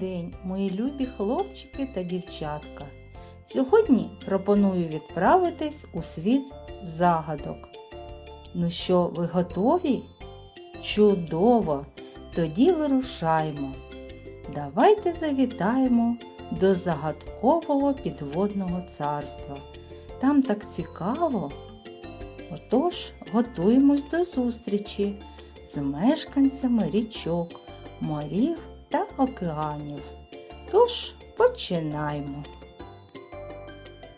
день, мої любі хлопчики та дівчатка. Сьогодні пропоную відправитись у світ загадок. Ну що, ви готові? Чудово! Тоді вирушаємо. Давайте завітаємо до загадкового підводного царства. Там так цікаво. Отож, готуємось до зустрічі з мешканцями річок, морів та океанів. Тож починаємо.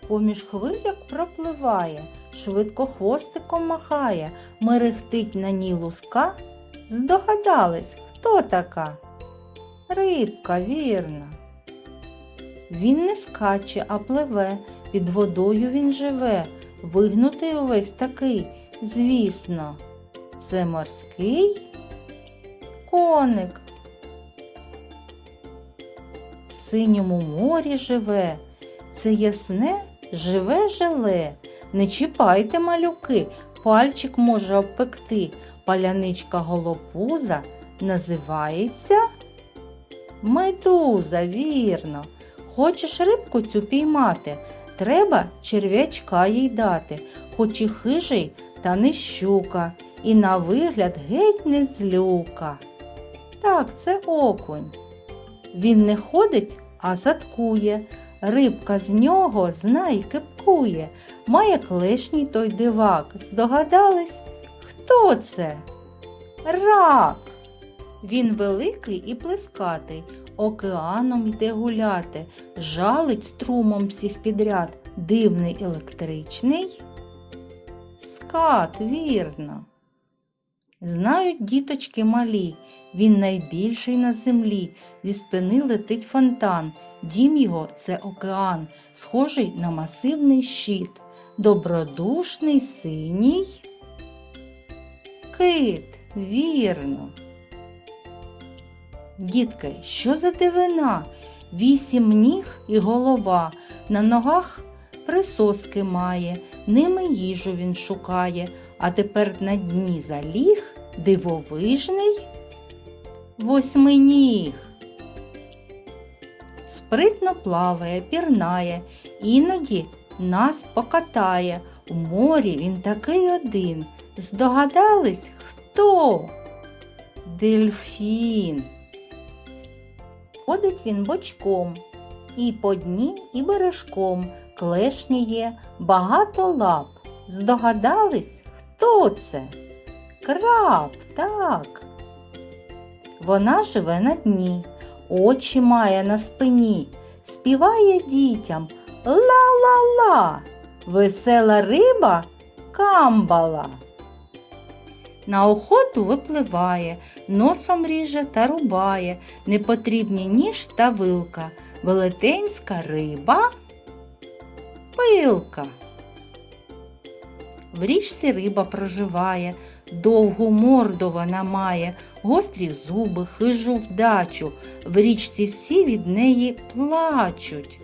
Поміж хвиляк пропливає, швидко хвостиком махає, мерехтить на ній луска. Здогадались, хто така? Рибка, вірно. Він не скаче, а пливе, під водою він живе, вигнутий увесь такий, звісно. Це морський коник. Синьому морі живе, це ясне живе желе. Не чіпайте малюки, пальчик може обпекти. Паляничка голопуза називається медуза, вірно. Хочеш рибку цю піймати, треба черв'ячка їй дати, хоч і хижий, та не щука, і на вигляд геть не злюка. Так, це окунь. Він не ходить, а заткує. Рибка з нього знай кипкує. Має клешній той дивак. Здогадались, хто це? Рак. Він великий і плескатий, океаном йде гуляти, жалить струмом всіх підряд, дивний електричний. Скат, вірно. Знають діточки малі, він найбільший на землі, зі спини летить фонтан, дім його це океан, схожий на масивний щит, добродушний синій. Кит, вірно. Дітки, що за дивина? Вісім ніг і голова, на ногах присоски має, ними їжу він шукає, а тепер на дні заліг дивовижний восьминіг. Спритно плаває, пірнає, іноді нас покатає. У морі він такий один. Здогадались, хто? Дельфін. Ходить він бочком, і по дні, і бережком. Клешні є, багато лап. Здогадались, хто це? Краб, так. Вона живе на дні, очі має на спині, співає дітям ла-ла-ла, весела риба камбала. На охоту випливає, носом ріже та рубає, непотрібні ніж та вилка, велетенська риба пилка. В річці риба проживає, довгу морду вона має, гострі зуби, хижу вдачу. В річці всі від неї плачуть.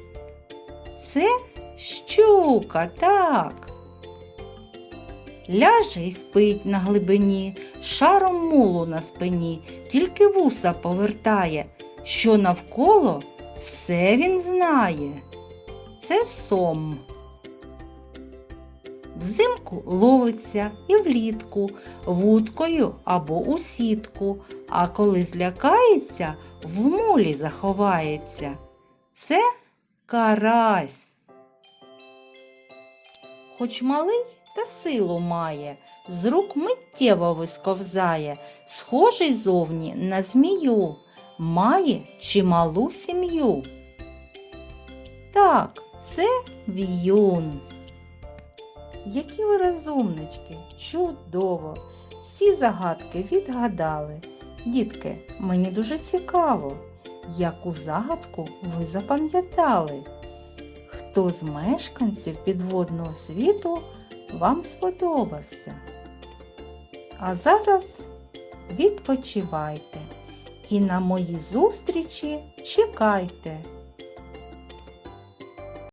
Це щука, так. Ляже і спить на глибині, шаром мулу на спині, тільки вуса повертає, що навколо все він знає. Це сом. Взимку ловиться і влітку, вудкою або у сітку, а коли злякається, в мулі заховається. Це карась. Хоч малий та силу має, з рук миттєво висковзає, схожий зовні на змію, має чималу сім'ю. Так, це в'юн. Які ви розумнички, чудово! Всі загадки відгадали. Дітки, мені дуже цікаво, яку загадку ви запам'ятали. Хто з мешканців підводного світу вам сподобався? А зараз відпочивайте і на мої зустрічі чекайте.